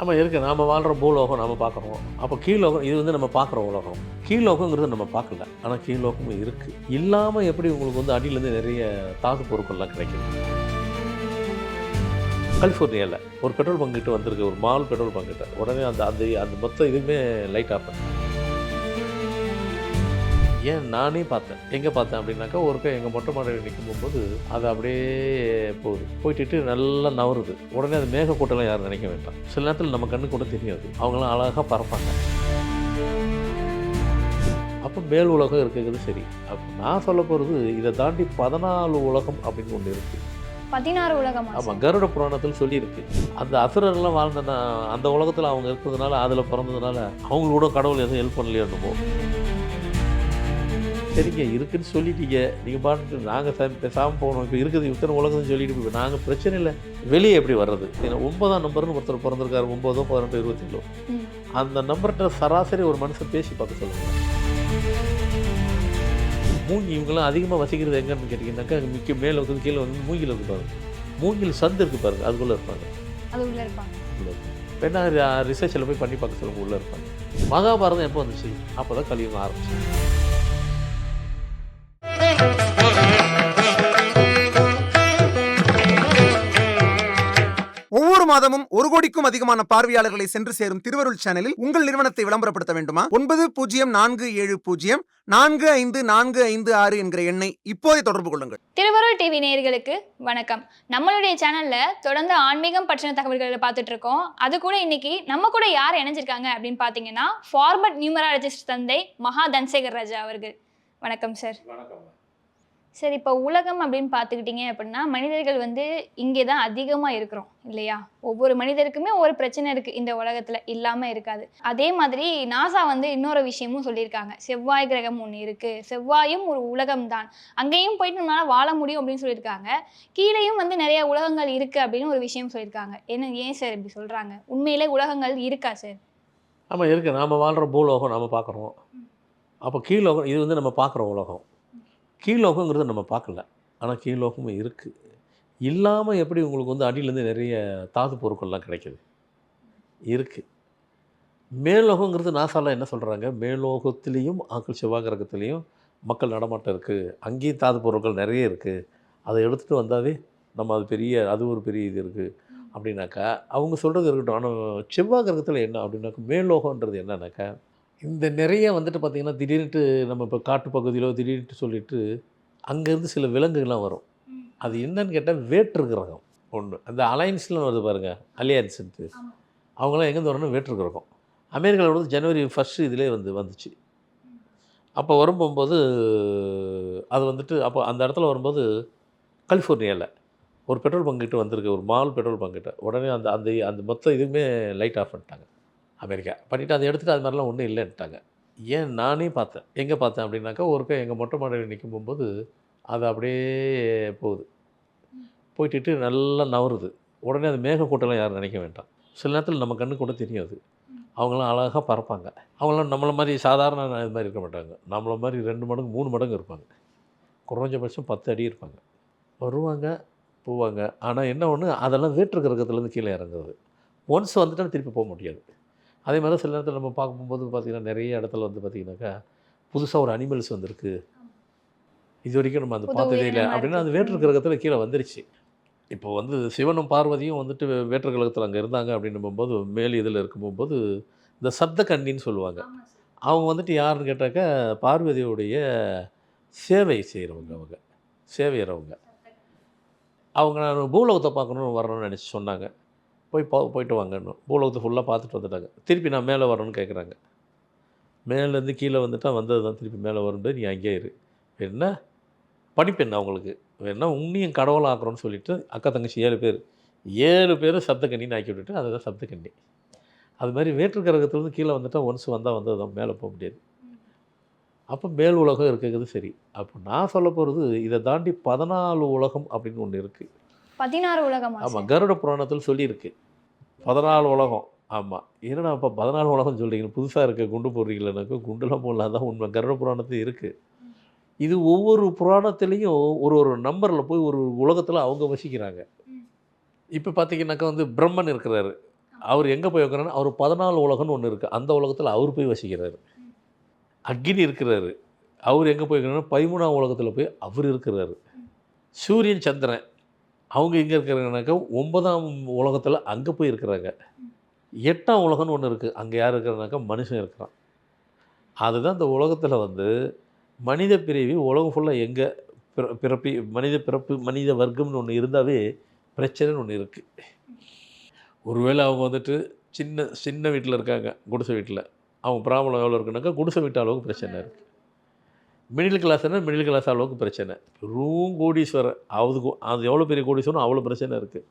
ஆமாம் இருக்குது நாம் வாழ்கிற பூலோகம் நாம் பார்க்குறோம். அப்போ கீழோகம் இது வந்து நம்ம பார்க்குற உலகம். கீழோகங்கிறது நம்ம பார்க்கல. ஆனால் கீழோகம் இருக்குது இல்லாமல் எப்படி உங்களுக்கு வந்து அடியிலேருந்து நிறைய தாது பொருட்கள்லாம் கிடைக்குது? கலிஃபோர்னியாவில் ஒரு பெட்ரோல் பங்கிட்டு வந்திருக்கு ஒரு மால் பெட்ரோல் பங்கிட்ட உடனே அந்த அந்த அந்த மொத்த இதுவுமே லைட் ஆஃப் பண்ணேன் ஏன் நானே பார்த்தேன். எங்கே பார்த்தேன் அப்படின்னாக்கா ஒருக்கா எங்கள் மொட்டை மாடியில் நிற்கும் போகும்போது அது அப்படியே போகுது. போயிட்டு நல்லா நவருது. உடனே அது மேகக்கூட்டம்லாம் யாரும் நினைக்க வேண்டாம். சில நேரத்தில் நம்ம கண்ணு கூட தெரியாது. அவங்களாம் அழகாக பறப்பாங்க. அப்போ மேல் உலகம் இருக்கிறது சரி. அப்போ நான் சொல்ல போகிறது இதை தாண்டி பதினாலு உலகம் அப்படின்னு ஒன்று இருக்குது பதினாறு உலகமா ஆமாம் கருட புராணத்தில் சொல்லியிருக்கு. அந்த அசுரர்லாம் வாழ்ந்த அந்த உலகத்தில் அவங்க இருக்கிறதுனால அதில் பிறந்ததுனால அவங்களோட கடவுள் எதுவும் ஹெல்ப் பண்ணலையோ சரிங்க இருக்குன்னு சொல்லிட்டீங்க. நீங்கள் பாட்டு நாங்கள் பேசாமல் போகணும் இப்போ இருக்குது இத்தனை உலகம்னு சொல்லிட்டு இப்போ நாங்கள் பிரச்சனை இல்லை. வெளியே எப்படி வர்றது? ஏன்னா ஒன்பதாம் நம்பர்னு ஒருத்தர் பிறந்திருக்காரு ஒம்போதோ பதினெட்டு இருபத்தேழோ. அந்த நம்பர்கிட்ட சராசரி ஒரு மனுஷன் பேசி பார்க்க சொல்லுங்கள் மூங்கி இவங்கெல்லாம் அதிகமாக வசிக்கிறது எங்கன்னு கேட்டிங்கன்னாக்கா மிக்க மேலே வந்து கீழே வந்து மூங்கில் இருக்கு பாருங்க. மூங்கில் சந்து இருக்கு பாருங்க அதுக்குள்ளே இருப்பாங்க. அது உள்ள இருப்பாங்க. உள்ள இருப்பாங்க. வேணா ரிசர்ச்சில் போய் பண்ணி பார்க்க சொல்லுங்க உள்ளே இருப்பாங்க. மகாபாரதம் எப்போ வந்துச்சு? அப்போ தான் கலியுகம் ஆரம்பிச்சு. மாதமும் ஒரு கோடிக்கும் அதிகமான பார்வையாளர்களை சென்று சேரும் திருவருள் சேனலில் உங்கள் நிறுவனத்தை விளம்பரப்படுத்த வேண்டுமா? ஒன்பது பூஜ்ஜியம் நான்கு ஏழு பூஜ்ஜியம் நான்கு ஐந்து நான்கு ஐந்து ஆறு என்கிற எண்ணை இப்போதே தொடர்பு கொள்ளுங்கள். திருவருள் டிவி நேயர்களுக்கு வணக்கம். நம்மளுடைய சேனல்ல தொடர்ந்து ஆன்மீகம் பற்றின தகவல்களை பார்த்துட்டு இருக்கோம். அது கூட இன்னைக்கு நம்ம கூட யார் இணைஞ்சிருக்காங்க அப்படின்னு பார்த்தீங்கன்னா ஃபார்மட் நியூமராலஜிஸ்ட் தந்தை மகா தன்சேகர் ராஜா அவர்கள். வணக்கம் சார் சார் இப்போ உலகம் அப்படின்னு பார்த்துக்கிட்டிங்க அப்படின்னா மனிதர்கள் வந்து இங்கே தான் அதிகமாக இருக்கிறோம் இல்லையா? ஒவ்வொரு மனிதருக்குமே ஒரு பிரச்சனை இருக்குது இந்த உலகத்தில் இல்லாமல் இருக்காது. அதே மாதிரி நாசா வந்து இன்னொரு விஷயமும் சொல்லியிருக்காங்க. செவ்வாய் கிரகம் ஒன்று இருக்குது செவ்வாயும் ஒரு உலகம் தான். அங்கேயும் போயிட்டு நம்மளால் வாழ முடியும் அப்படின்னு சொல்லியிருக்காங்க. கீழேயும் வந்து நிறைய உலகங்கள் இருக்குது அப்படின்னு ஒரு விஷயம் சொல்லியிருக்காங்க. என்ன ஏன் சார் இப்படி சொல்கிறாங்க உண்மையிலே உலகங்கள் இருக்கா சார்? ஆமாம் இருக்குது நாம் வாழ்கிற பூலோகம் நாம் பார்க்குறோம். அப்போ கீழோகம் இது வந்து நம்ம பார்க்குறோம் உலகம். கீழோகங்கிறத நம்ம பார்க்கல. ஆனால் கீழோகமும் இருக்குது இல்லாமல் எப்படி உங்களுக்கு வந்து அடியிலேருந்து நிறைய தாது பொருட்கள்லாம் கிடைக்குது? இருக்குது மேலோகங்கிறது நாசாலாம் என்ன சொல்கிறாங்க மேலோகத்திலையும் ஆக்கள் செவ்வாய் கிரகத்துலேயும் மக்கள் நடமாட்டம் இருக்குது அங்கேயும் தாது பொருட்கள் நிறைய இருக்குது அதை எடுத்துகிட்டு வந்தாவே நம்ம அது பெரிய அது ஒரு பெரிய இது இருக்குது அப்படின்னாக்கா அவங்க சொல்கிறது இருக்கட்டும். ஆனால் செவ்வாய் கிரகத்தில் என்ன அப்படின்னாக்கா மேலோகன்றது என்னன்னாக்கா இந்த நிறைய வந்துட்டு பார்த்திங்கன்னா திடீர்னுட்டு நம்ம இப்போ காட்டு பகுதியிலோ திடீர்னுட்டு சொல்லிட்டு அங்கேருந்து சில விலங்குகள்லாம் வரும். அது என்னன்னு கேட்டால் வேற்று கிரகம் ஒன்று அந்த அலைன்ஸ்லாம் வருது பாருங்கள் அலியன்ஸுன்ட்டு. அவங்களாம் எங்கேருந்து வரணும் வேற்று கிரகம் அமெரிக்காவில் வந்து ஜனவரி ஃபஸ்ட்டு இதிலே வந்து வந்துச்சு. அப்போ வரும்போது அது வந்துட்டு அப்போ அந்த இடத்துல வரும்போது கலிஃபோர்னியாவில் ஒரு பெட்ரோல் பங்கிட்டு வந்திருக்கு ஒரு மால் பெட்ரோல் பங்கிட்ட உடனே அந்த அந்த அந்த மொத்த இதுவுமே லைட் ஆஃப் பண்ணிட்டாங்க. அமெரிக்கா. பண்ணிவிட்டு அதை எடுத்துகிட்டு அது மாதிரிலாம் ஒன்றும் இல்லைன்ட்டாங்க. ஏன் நானே பார்த்தேன். எங்கே பார்த்தேன் அப்படின்னாக்கா ஒருக்க எங்கள் மொட்டை மாடியில் நிற்கும் போகும்போது அது அப்படியே போகுது. போயிட்டு நல்லா நவருது. உடனே அது மேகக்கூட்டம்லாம் யாரும் நினைக்க வேண்டாம். சில நேரத்தில் நம்ம கண்ணு கூட தெரியும் அது. அவங்களாம் அழகாக பறப்பாங்க. அவங்களாம் நம்மளை மாதிரி சாதாரண இது மாதிரி இருக்க மாட்டாங்க. நம்மளை மாதிரி ரெண்டு மடங்கு மூணு மடங்கு இருப்பாங்க. குறைஞ்சபட்சம் பத்து அடி இருப்பாங்க. வருவாங்க போவாங்க. ஆனால் என்ன ஒன்று அதெல்லாம் வேற்று கிரகத்துலேருந்து கீழே இறங்குறது. ஒன்ஸ் வந்துட்டால் திருப்பி போக முடியாது. அதே மாதிரி சில நேரத்தில் நம்ம பார்க்கும்போது பார்த்திங்கன்னா நிறைய இடத்துல வந்து பார்த்திங்கனாக்கா புதுசாக ஒரு அனிமல்ஸ் வந்திருக்கு. இது வரைக்கும் நம்ம அந்த பார்த்ததே இல்லை. அப்படின்னா அது. வேற்று கிரகத்தில் கீழே வந்துருச்சு. இப்போ வந்து சிவனும் பார்வதியும் வந்துட்டு வேற்று கிரகத்தில் அங்கே இருந்தாங்க அப்படின்னும் போது மேல் இதில் இருக்கும்போது இந்த சப்த கன்னின்னு சொல்லுவாங்க. அவங்க வந்துட்டு யாருன்னு கேட்டாக்கா பார்வதியுடைய சேவை செய்கிறவங்க அவங்க. சேவையறவங்க. அவங்க நான் பூலோகத்தை பார்க்கணுன்னு வரணும்னு நினச்சி சொன்னாங்க. போய் போ போயிட்டு வாங்கன்னு பூலோகத்தை ஃபுல்லாக பார்த்துட்டு வந்துட்டாங்க. திருப்பி நான் மேலே வரணும்னு கேட்குறாங்க. மேலேருந்து கீழே வந்துட்டால் வந்தது தான் திருப்பி மேலே வரும்போது நீ அங்கேயே இரு. என்ன படிப்பு அவங்களுக்கு? வேணா உன்னையும் கடவுளாக ஆக்குறோன்னு சொல்லிட்டு அக்கா தங்கச்சி ஏழு பேர். ஏழு பேரும் சப்தக்கண்ணின்னு ஆக்கி விட்டுட்டு அதுதான் சப்தக்கண்ணி அது மாதிரி வேற்று கிரகத்துலேருந்து கீழே வந்துட்டால் ஒன்ஸ் வந்தால் வந்தது தான் மேலே போக முடியாது. அப்போ மேல் உலகம் இருக்கிறது சரி. அப்போ நான் சொல்ல போகிறது இதை தாண்டி பதினாலு உலகம் அப்படின்னு ஒன்று இருக்குது பதினாறு உலகமா ஆமாம் கருட புராணத்தில் சொல்லியிருக்கு. பதினாலு உலகம். ஆமாம் என்னடா இப்போ பதினாலு உலகம் சொல்கிறீங்க புதுசாக இருக்க குண்டு போடுறீங்களேனாக்கா குண்டுலாம் போடலாம். தான் உண்மை. கருட புராணத்தில் இருக்குது இது ஒவ்வொரு புராணத்துலேயும் ஒரு ஒரு நம்பரில் போய் ஒரு உலகத்தில் அவங்க வசிக்கிறாங்க. இப்போ பார்த்தீங்கன்னாக்கா வந்து பிரம்மன் இருக்கிறாரு. அவர் எங்கே போய் வைக்கிறாருன்னா அவர் பதினாலு உலகம்னு ஒன்று இருக்குது அந்த உலகத்தில் அவர் போய் வசிக்கிறாரு. அக்னி இருக்கிறாரு. அவர் எங்கே போய் இருக்கிறாருன்னா பதிமூணாம் உலகத்தில் போய் அவர் இருக்கிறாரு. சூரியன் சந்திரன் அவங்க எங்கே இருக்கிறாங்கனாக்கா ஒன்பதாம் உலகத்தில் அங்கே போய் இருக்கிறாங்க. எட்டாம் உலகம்னு ஒன்று இருக்குது அங்கே யார் இருக்கிறனாக்கா மனுஷன் இருக்கிறான். அதுதான் இந்த உலகத்தில் வந்து மனித பிறவி உலகம் ஃபுல்லாக எங்கே பிற பிறப்பி மனித பிறப்பு மனித வர்க்கம்னு ஒன்று இருந்தாவே பிரச்சனைன்னு ஒன்று இருக்குது ஒருவேளை அவங்க வந்துட்டு சின்ன சின்ன வீட்டில் இருக்காங்க குடிசை வீட்டில் அவங்க பிராமணம் எவ்வளோ இருக்குனாக்கா குடிசை வீட்டு அளவுக்கு பிரச்சனை இருக்குது மிடில் கிளாஸ்னால் மிடில் கிளாஸ் அளவுக்கு பிரச்சனை. பெரும் கோடீஸ்வரர். அதுக்கு அது எவ்வளோ பெரிய கோடீஸ்வரனும் அவ்வளோ பிரச்சனை இருக்குது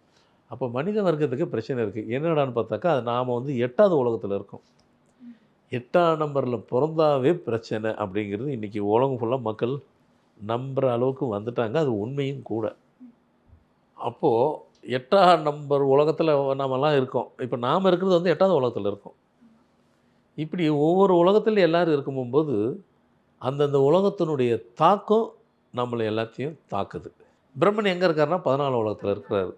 அப்போ மனித வர்க்கத்துக்கு பிரச்சனை இருக்குது என்னடான்னு பார்த்தாக்கா அது நாம் வந்து எட்டாவது உலகத்தில் இருக்கோம். எட்டாம் நம்பரில் பிறந்தாவே பிரச்சனை அப்படிங்கிறது இன்றைக்கி உலகம் ஃபுல்லாக மக்கள் நம்புகிற அளவுக்கு வந்துட்டாங்க. அது உண்மையும் கூட. அப்போது எட்டாம் நம்பர் உலகத்தில் நாமெல்லாம் இருக்கோம். இப்போ நாம் இருக்கிறது வந்து எட்டாவது உலகத்தில் இருக்கோம். இப்படி ஒவ்வொரு உலகத்தில் எல்லோரும் இருக்கும்போது அந்தந்த உலகத்தினுடைய தாக்கம் நம்மளை எல்லாத்தையும் தாக்குது. பிரம்மன் எங்கே இருக்காருன்னா பதினாலு உலகத்தில் இருக்கிறாரு.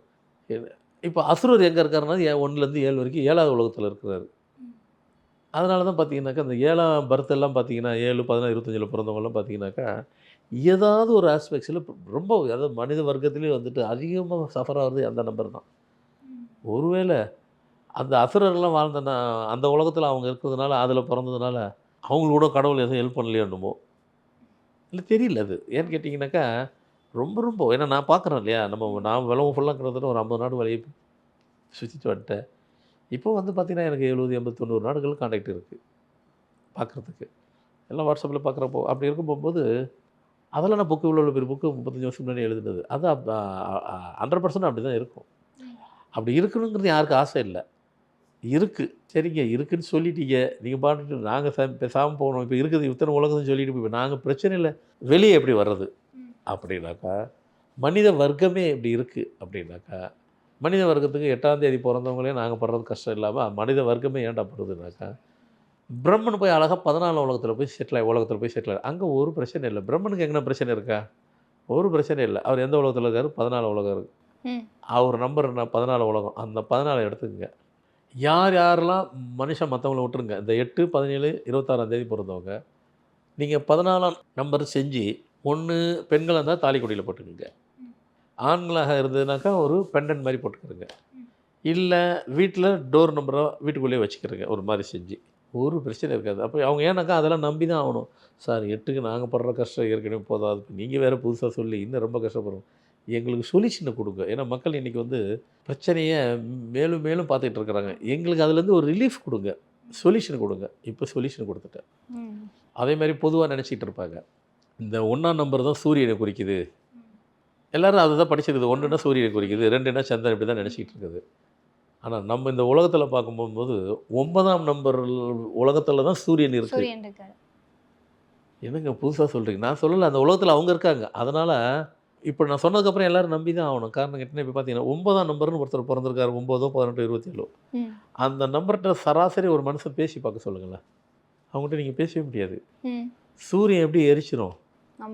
இப்போ அசுரர் எங்கே இருக்காருன்னா ஏ ஒன்றுலேருந்து ஏழு வரைக்கும் ஏழாவது உலகத்தில் இருக்கிறாரு. அதனால தான் பார்த்தீங்கன்னாக்கா அந்த ஏழாம் பர்த் எல்லாம் பார்த்தீங்கன்னா ஏழு பதினாறு இருபத்தஞ்சில் பிறந்தவங்கலாம் பார்த்தீங்கன்னாக்கா ஏதாவது ஒரு ஆஸ்பெக்ட்ஸில் ரொம்ப அதாவது மனித வர்க்கத்திலே வந்துட்டு அதிகமாக சஃபர் ஆகிறது அந்த நம்பர் தான். ஒருவேளை அந்த அசுரர்லாம் வாழ்ந்த அந்த உலகத்தில் அவங்க இருக்கிறதுனால அதில் பிறந்ததுனால அவங்களோட கடவுள் எதுவும் ஹெல்ப் பண்ணலையோ இல்லை தெரியல அது. ஏன்னு கேட்டிங்கனாக்கா ரொம்ப ரொம்ப. ஏன்னா நான் பார்க்குறேன் இல்லையா? நம்ம நான் விளவு ஃபுல்லாக கிட்டத்தட்ட ஒரு ஐம்பது நாடு வழியை சுவிச்சிட்டு வந்துட்டேன். இப்போ வந்து பார்த்திங்கன்னா எனக்கு எழுபது எண்பது தொண்ணூறு நாடுகள் காண்டாக்ட் இருக்குது பார்க்குறதுக்கு. எல்லாம் வாட்ஸ்அப்பில் பார்க்குறப்போ அப்படி இருக்கும் போகும்போது அதெல்லாம் நான் புக்கு இவ்வளோ பெரிய புக்கு முப்பத்தஞ்சு வருஷம் முன்னாடி எழுதுனது. அது ஹண்ட்ரட் பர்சன்ட் அப்படி தான் இருக்கும். அப்படி இருக்கணுங்கிறது யாருக்கும் ஆசை இல்லை. இருக்குது சரிங்க. இருக்குன்னு சொல்லிட்டீங்க. நீங்கள் பாட்டுட்டு நாங்கள் சா பேசாமல் போகணும். இப்போ இருக்குது. இத்தனை உலகத்தையும் சொல்லிட்டு இப்போ நாங்கள் பிரச்சனை இல்லை. வெளியே எப்படி வர்றது? அப்படின்னாக்கா மனித வர்க்கமே இப்படி இருக்குது அப்படின்னாக்கா மனித வர்க்கத்துக்கு எட்டாம் தேதி பிறந்தவங்களே நாங்கள் படுறது கஷ்டம் இல்லாமல் மனித வர்க்கமே ஏன்டா படுறதுனாக்கா பிரம்மன் போய் அழகாக பதினாலு உலகத்தில் போய் செட்டில் ஆகி உலகத்தில் போய் செட்டில் ஆகி அங்கே ஒரு பிரச்சனை இல்லை. பிரம்மனுக்கு எங்கே பிரச்சனை இருக்கா? ஒரு பிரச்சனை இல்லை. அவர் எந்த உலகத்தில் இருக்காரு? பதினாலு உலகம் இருக்கு. ம். அவர் நம்பர் என்ன? பதினாலு உலகம். அந்த பதினாலு எடுத்துக்கங்க. யார் யாரெல்லாம் மனுஷன் மற்றவங்கள விட்டுருங்க இந்த எட்டு பதினேழு இருபத்தாறாம் தேதி பிறந்தவங்க நீங்கள் பதினாலாம் நம்பர் செஞ்சு ஒன்று பெண்களாக இருந்தால் தாலிக்கொடியில் போட்டுக்கோங்க. ஆண்களாக இருந்ததுனாக்கா ஒரு பெண்டன் மாதிரி போட்டுக்கிறங்க இல்லை வீட்டில் டோர் நம்பரை வீட்டுக்குள்ளேயே வச்சுக்கிறங்க ஒரு மாதிரி செஞ்சு. ஒரு பிரச்சனை இருக்காது. அப்போ அவங்க ஏன்னாக்கா அதெல்லாம் நம்பி தான் ஆகணும். சார் எட்டுக்கு நாங்கள் படுற கஷ்டம் ஏற்கனவே போதாது நீங்கள் வேறு புதுசாக சொல்லி இன்னும் ரொம்ப கஷ்டப்படுறோம் எங்களுக்கு சொல்யூஷனை கொடுங்க. ஏன்னா மக்கள் இன்றைக்கி வந்து பிரச்சனையை மேலும் மேலும் பார்த்துட்டு இருக்கிறாங்க. எங்களுக்கு அதுலேருந்து ஒரு ரிலீஃப் கொடுங்க. சொல்யூஷன் கொடுங்க. இப்போ சொல்யூஷன் கொடுத்துட்டேன். அதே மாதிரி பொதுவாக நினச்சிட்டு இருப்பாங்க. இந்த ஒன்றாம் நம்பர் தான் சூரியனை குறிக்குது. எல்லாரும் அதை தான் படிச்சிருக்குது. ஒன்றுனா சூரியனை குறிக்குது ரெண்டுனா சந்திரன் இப்படி தான் நினச்சிக்கிட்டு இருக்குது. ஆனால் நம்ம இந்த உலகத்தில் பார்க்கும்போது ஒன்பதாம் நம்பர் உலகத்தில் தான் சூரியன் இருக்குது என்னங்க புதுசாக சொல்கிறீங்க நான் சொல்லலை. அந்த உலகத்தில் அவங்க இருக்காங்க. அதனால் இப்போ நான் சொன்னதுக்கப்புறம் எல்லாரும் நம்பி தான் ஆகணும். காரணம் கேட்டிங்கன்னா இப்போ பார்த்தீங்கன்னா ஒன்பதாம் நம்பர்னு ஒருத்தர் பிறந்திருக்காரு ஒம்போதோ பதினெட்டு இருபத்தேழோ. அந்த நம்பர்கிட்ட சராசரி ஒரு மனுஷன் பேசி பார்க்க சொல்லுங்களேன். அவங்ககிட்ட நீங்கள் பேசவே முடியாது. சூரியன் எப்படி எரிச்சிரும்?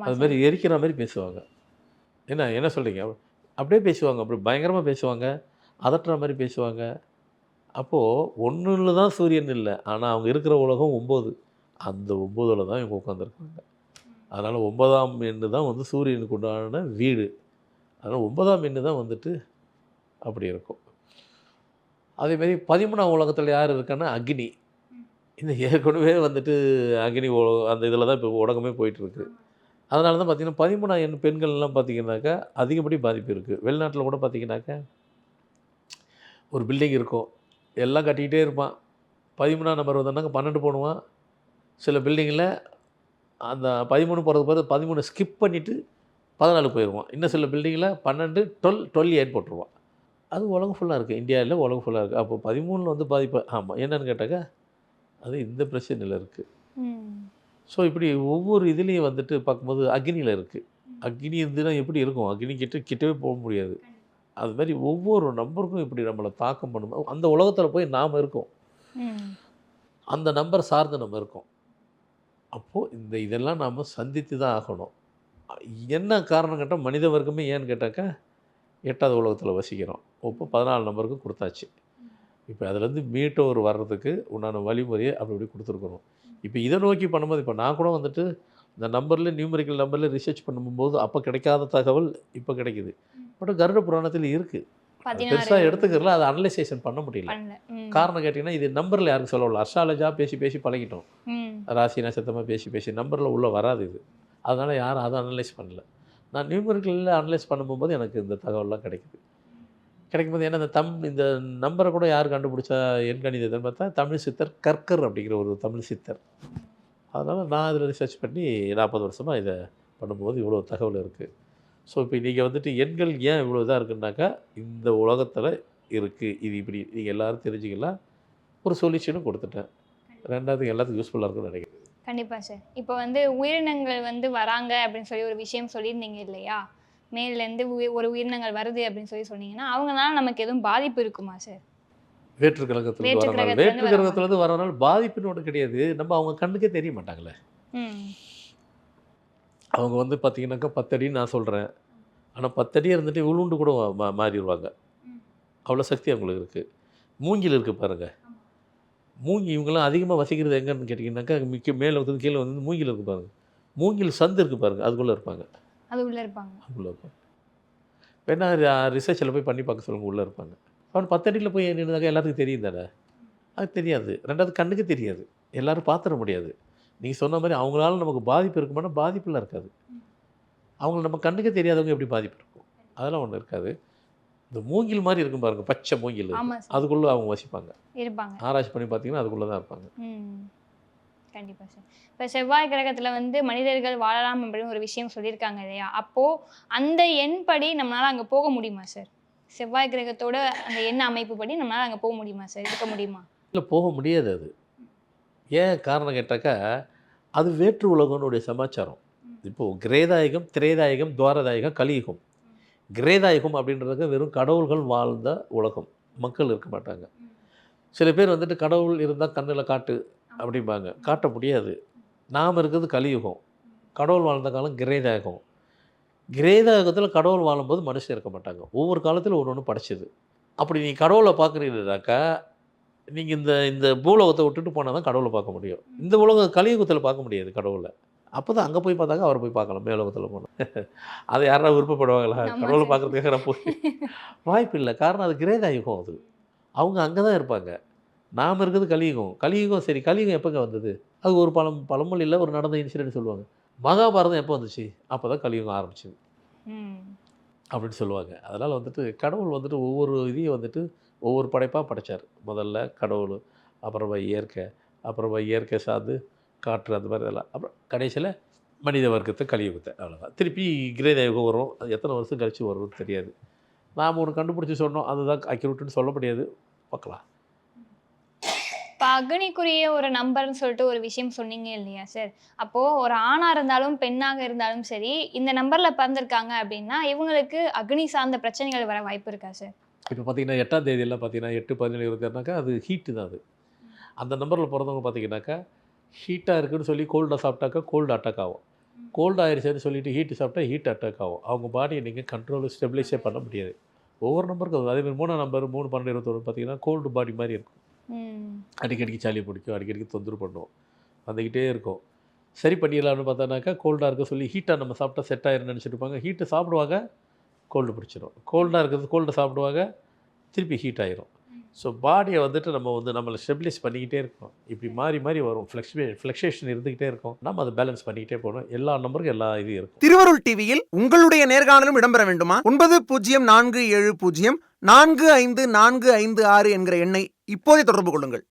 அது. மாதிரி எரிக்கிற மாதிரி பேசுவாங்க. என்ன என்ன சொல்கிறீங்க அப்படியே பேசுவாங்க. அப்படி பயங்கரமாக பேசுவாங்க. அதட்டுற மாதிரி பேசுவாங்க. அப்போது ஒன்றில் தான் சூரியன் இல்லை. ஆனால் அவங்க இருக்கிற உலகம் ஒம்பது அந்த ஒம்போதில் தான் இவங்க உட்காந்துருக்காங்க அதனால் ஒன்பதாம் எண்ணு தான் வந்து சூரியனுக்கு உண்டான வீடு. அதனால் ஒன்பதாம் எண்ணு தான் வந்துட்டு அப்படி இருக்கும். அதேமாரி பதிமூணாம் உலகத்தில் யார் இருக்கான்னா அக்னி. இந்த ஏற்கனவே வந்துட்டு அக்னி உல- அந்த இதில் தான் இப்போ உலகமே போயிட்டுருக்கு. அதனால தான் பார்த்திங்கன்னா பதிமூணாம் எண் பெண்கள்லாம் பார்த்திங்கனாக்கா அதிகப்படி பாதிப்பு இருக்குது வெளிநாட்டில் கூட பார்த்தீங்கன்னாக்கா ஒரு பில்டிங் இருக்கும். எல்லாம் கட்டிக்கிட்டே இருப்பான். பதிமூணாம் நம்பர் வந்தோன்னாக்க பன்னெண்டு போடுவான். சில பில்டிங்கில் அந்த பதிமூணு போகிறது பார்த்து பதிமூணு ஸ்கிப் பண்ணிவிட்டு பதினாலு போயிடுவான் இன்னும் சில பில்டிங்கில் பன்னெண்டு டுவெல் டுவெல் எயிட் போட்டுருவான். அது உலகம் ஃபுல்லாக இருக்குது இந்தியாவில் உலகம் ஃபுல்லாக இருக்குது அப்போ பதிமூணில் வந்து பாதிப்பு ஆமாம் என்னன்னு கேட்டாக்கா அது இந்த பிரச்சனையில் இருக்குது. ஸோ இப்படி ஒவ்வொரு இதுலேயும் வந்துட்டு பார்க்கும்போது அக்னியில் இருக்குது அக்னி இருந்துன்னா எப்படி இருக்கும்? அக்னி கிட்ட கிட்டவே போக முடியாது. அது மாதிரி ஒவ்வொரு நம்பருக்கும் இப்படி நம்மளை தாக்கம் பண்ணும். அந்த உலகத்தில் போய் நாம் இருக்கோம். அந்த நம்பர் சார்ந்து நம்ம இருக்கோம். அப்போது இந்த இதெல்லாம் நாம் சந்தித்து தான் ஆகணும். என்ன காரணம் கேட்டால் மனித வர்க்கமே ஏன்னு கேட்டாக்கா எட்டாவது உலகத்தில் வசிக்கிறோம். இப்போ பதினாலு நம்பருக்கு கொடுத்தாச்சு. இப்போ அதுலேருந்து மீட்ட ஒரு வர்றதுக்கு உண்டான வழிமுறையை அப்படி இப்படி கொடுத்துருக்குறோம். இப்போ இதை நோக்கி பண்ணும்போது இப்போ நான் கூட வந்துட்டு இந்த நம்பரில் நியூமரிக்கல் நம்பரில் ரிசர்ச் பண்ணும்போது அப்போ கிடைக்காத தகவல் இப்போ கிடைக்குது. பட் கருட புராணத்தில் இருக்குது பெருசாக எடுத்துக்கிறல அதை அனலைசேஷன் பண்ண முடியல. காரணம் கேட்டிங்கன்னா இது நம்பரில் யாருக்கும் சொல்லல அஸ்ட்ராலஜாக பேசி பேசி பழகிட்டோம். ராசி நட்சத்திரமாக பேசி பேசி நம்பரில் உள்ளே வராது இது. அதனால் யாரும் அதை அனலைஸ் பண்ணல. நான் நியூமரிக்கலில் அனலைஸ் பண்ணும்போது எனக்கு இந்த தகவல்லாம் கிடைக்குது. கிடைக்கும்போது ஏன்னா இந்த தம் இந்த நம்பரை கூட யார் கண்டுபிடிச்சா எண் கணிதத்தை பார்த்தா தமிழ் சித்தர் கற்கர் அப்படிங்கிற ஒரு தமிழ் சித்தர். அதனால் நான் அதில் ரிசர்ச் பண்ணி நாற்பது வருஷமாக இதை பண்ணும்போது இவ்வளோ தகவல் இருக்குது ஸோ இப்போ நீங்கள் வந்துட்டு எண்கள் ஏன் இவ்வளோ இதாக இருக்குன்னாக்கா இந்த உலகத்தில் இருக்குது இது இப்படி நீங்கள் எல்லாரும் தெரிஞ்சுக்கலாம். ஒரு சொல்யூஷனும் கொடுத்துட்டேன். ரெண்டாவது எல்லாத்துக்கும் யூஸ்ஃபுல்லாக இருக்கும்னு நினைக்கிறேன். கண்டிப்பா சார் இப்போ வந்து உயிரினங்கள் வந்து வராங்க அப்படின்னு சொல்லி ஒரு விஷயம் சொல்லியிருந்தீங்க இல்லையா? மேலேருந்து உயி- ஒரு உயிரினங்கள் வருது அப்படின்னு சொல்லி சொன்னீங்கன்னா அவங்களால நமக்கு எதுவும் பாதிப்பு இருக்குமா சார் வேற்று கிரகத்துல வேற்று கிரகத்துலேருந்து வரனால பாதிப்புன்னு ஒன்று கிடையாது. நம்ம அவங்க கண்ணுக்கே தெரிய மாட்டாங்களே. அவங்க வந்து பார்த்தீங்கன்னாக்கா பத்தடின்னு நான் சொல்கிறேன் ஆனால் பத்தடி இருந்துட்டு உளுண்டு கூட மா மாறிடுவாங்க. அவ்வளோ சக்தி அவங்களுக்கு இருக்குது மூங்கில் இருக்குது பாருங்கள் மூங்கி இவங்கெல்லாம் அதிகமாக வசிக்கிறது எங்கன்னு கேட்டிங்கன்னாக்கா மிக்க மேலே வந்து கீழே வந்து மூங்கில் இருக்குது பாருங்கள் மூங்கில் சந்து இருக்குது பாருங்கள் அதுக்குள்ளே இருப்பாங்க. அது உள்ள இருப்பாங்க. அதுக்குள்ளே இருப்பாங்க. வேணா ரிசர்ச்சில் போய் பண்ணி பார்க்க சொல்லுங்க உள்ளே இருப்பாங்க. அவன் பத்தடியில் போய் நின்றுதாக்கா எல்லாத்துக்கும் தெரியும் தானே? அது தெரியாது. ரெண்டாவது கண்ணுக்கு தெரியாது. எல்லாரும் பார்த்துட முடியாது. நீங்கள் சொன்ன மாதிரி அவங்களால நமக்கு பாதிப்பு இருக்குமானா பாதிப்புலாம் இருக்காது. அவங்க நம்ம கண்ணுக்கே தெரியாதவங்க எப்படி பாதிப்பு இருக்கும்? அதெல்லாம் ஒன்றும் இருக்காது. இந்த மூங்கில் மாதிரி இருக்கும் பாருங்க பச்சை மூங்கில். அதுக்குள்ளே அவங்க வசிப்பாங்க. இருப்பாங்க. ஆராய்ச்சி பண்ணி பார்த்தீங்கன்னா அதுக்குள்ளே தான் இருப்பாங்க. ம். கண்டிப்பா சார். இப்போ செவ்வாய் கிரகத்துல வந்து மனிதர்கள் வாழலாம் அப்படின்னு ஒரு விஷயம் சொல்லியிருக்காங்க இல்லையா? அப்போ அந்த எண் படி நம்மளால அங்க போக முடியுமா சார்? செவ்வாய் கிரகத்தோட அந்த எண் அமைப்பு படி நம்மளால அங்க போக முடியுமா சார்? இருக்க முடியுமா? இல்லை போக முடியாது அது. ஏன் காரணம் கேட்டாக்கா அது வேற்று உலகனுடைய சமாச்சாரம். இப்போது கிரேதாயகம் திரேதாயகம் துவாரதாயகம் கலியுகம். கிரேதாயகம் அப்படின்றதுக்கு வெறும் கடவுள்கள் வாழ்ந்த உலகம். மக்கள் இருக்க மாட்டாங்க. சில பேர் வந்துட்டு கடவுள் இருந்தால் கண்ணில் காட்டு அப்படிம்பாங்க. காட்ட முடியாது. நாம் இருக்கிறது கலியுகம். கடவுள் வாழ்ந்த காலம் கிரேதாயகம். கிரேதாயகத்தில் கடவுள் வாழும்போது மனுஷன் இருக்க மாட்டாங்க. ஒவ்வொரு காலத்தில் ஒன்று ஒன்று படைச்சிது. அப்படி நீ கடவுளை பார்க்குறீங்கனாக்கா நீங்கள் இந்த இந்த பூலோகத்தை விட்டுட்டு போனால் தான் கடவுளை பார்க்க முடியும். இந்த உலக கலியுகத்தில் பார்க்க முடியாது கடவுளை. அப்போ தான் அங்கே போய் பார்த்தாங்க அவரை போய் பார்க்கலாம் மேலோகத்தில் போனால் அதை யாராவது விருப்பப்படுவாங்களா? கடவுளை. பார்க்குறதுக்காக நான் போய் வாய்ப்பு இல்லை காரணம் அது கிரேதாயுகம் அது. அவங்க அங்கே தான் இருப்பாங்க. நாம் இருக்கிறது கலியுகம். கலியுகம் சரி கலியுகம் எப்போங்க வந்தது? அது ஒரு பழம் பழமொழியில் ஒரு நடந்த இன்சிடென்ட் சொல்லுவாங்க. மகாபாரதம் எப்போ வந்துச்சு? அப்போ தான் கலியுகம் ஆரம்பிச்சது. அப்படின்னு சொல்லுவாங்க. அதனால் வந்துட்டு கடவுள் வந்துட்டு ஒவ்வொரு இதையும் வந்துட்டு ஒவ்வொரு படைப்பாக படைச்சார். முதல்ல கடவுள் அப்புறமா இயற்கை அப்புறமா இயற்கை சார்ந்து காற்று அந்த மாதிரி இதெல்லாம். அப்புறம் கடைசியில் மனித வர்க்கத்தை கலியுகத்தை அவ்வளோதான் திருப்பி கிரேதயுகம் வரும். அது எத்தனை வருஷம் கழித்து வரும்னு தெரியாது. நாம் ஒன்று கண்டுபிடிச்சி சொன்னோம். அதுதான் அக்யூரேட்டுன்னு சொல்ல முடியாது. பார்க்கலாம். இப்போ அக்னிக்குரிய ஒரு நம்பர்னு சொல்லிட்டு ஒரு விஷயம் சொன்னீங்க இல்லையா சார்? அப்போ ஒரு ஆணா இருந்தாலும் பெண்ணாக இருந்தாலும் சரி இந்த நம்பர்ல பிறந்திருக்காங்க அப்படின்னா இவங்களுக்கு அக்னி சார்ந்த பிரச்சனைகள் வர வாய்ப்பு இருக்கா சார்? இப்போ பார்த்தீங்கன்னா எட்டாம் தேதியெல்லாம் பார்த்தீங்கன்னா எட்டு பதினேழு இருக்காருனாக்கா அது ஹீட்டு தான் அது. அந்த நம்பரில் பிறந்தவங்க பார்த்தீங்கன்னாக்கா ஹீட்டாக இருக்குன்னு சொல்லி கோல்டாக சாப்பிட்டாக்கா கோல்டு அட்டாக் ஆகும். கோல்டு ஆயிடுச்சுன்னு சொல்லிட்டு ஹீட்டு சாப்பிட்டா ஹீட் அட்டாக் ஆகும். அவங்க பாடியை நீங்கள் கண்ட்ரோல் ஸ்டெபிலைஸே பண்ண முடியாது. ஒவ்வொரு நம்பருக்கு அது. அதே மாதிரி மூணாம் நம்பர் மூணு பன்னெண்டு இருபத்தொன்று பார்த்தீங்கன்னா கோல்டு பாடி மாதிரி இருக்கும். அடிக்கடிக்கு சளி பிடிக்கும் அடிக்கடிக்கு தொந்தரவு பண்ணும். வந்துக்கிட்டே இருக்கும். சரி பண்ணிடலாம்னு பார்த்தானாக்கா கோல்டாக இருக்க சொல்லி ஹீட்டாக நம்ம சாப்பிட்டா செட் ஆயிரும்னு நினச்சிட்டு இருப்பாங்க. ஹீட்டை சாப்பிடுவாங்க. கோல்டு பிடிச்சிடும் கோல்டாக இருக்கிறது கோல்டு சாப்பிடுவாங்க திருப்பி ஹீட் ஆகிரும் ஸோ பாடியை வந்துட்டு நம்ம வந்து நம்மளை ஸ்டெபிலைஸ் பண்ணிக்கிட்டே இருக்கோம் இப்படி மாறி மாறி வரும். ஃப்ளக்ஷுவே ஃப்ளக்ஷுவேஷன் இருந்துக்கிட்டே இருக்கும். நம்ம அதை பேலன்ஸ் பண்ணிக்கிட்டே போகணும். எல்லா நம்பருக்கும் எல்லா இதுவும் இருக்கும். திருவருள் டிவியில் உங்களுடைய நேர்காணலும் இடம்பெற வேண்டுமா? ஒன்பது பூஜ்ஜியம் நான்கு ஏழு பூஜ்ஜியம் நான்கு ஐந்து நான்கு ஐந்து ஆறு என்கிற எண்ணை இப்போதே தொடர்பு கொள்ளுங்கள்.